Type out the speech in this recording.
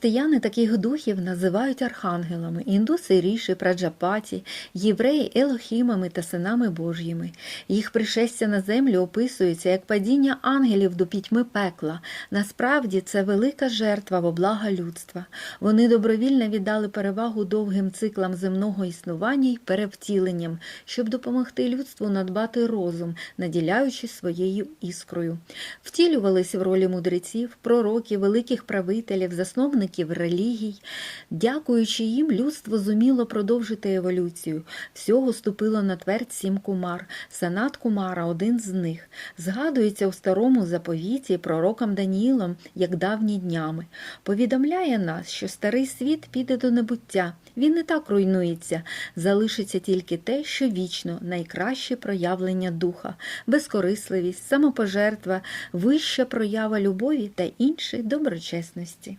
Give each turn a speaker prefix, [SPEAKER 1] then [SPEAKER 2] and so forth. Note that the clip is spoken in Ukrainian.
[SPEAKER 1] Християни таких духів називають архангелами, індуси ріші, праджапаті, євреї елохімами та синами Божіми. Їх пришестя на землю описується як падіння ангелів до пітьми пекла. Насправді це велика жертва во блага людства. Вони добровільно віддали перевагу довгим циклам земного існування й перевтіленням, щоб допомогти людству надбати розум, наділяючи своєю іскрою. Втілювались в ролі мудреців, пророків, великих правителів, засновників релігій. Дякуючи їм, людство зуміло продовжити еволюцію. Всього ступило на твердь сім кумар. Санат Кумара один з них. Згадується у старому заповіті пророком Даніїлом як давні днями. Повідомляє нас, що старий світ піде до небуття. Він не так руйнується, залишиться тільки те, що вічно найкраще проявлення духа, безкорисливість, самопожертва, вища проява любові та інші доброчесності.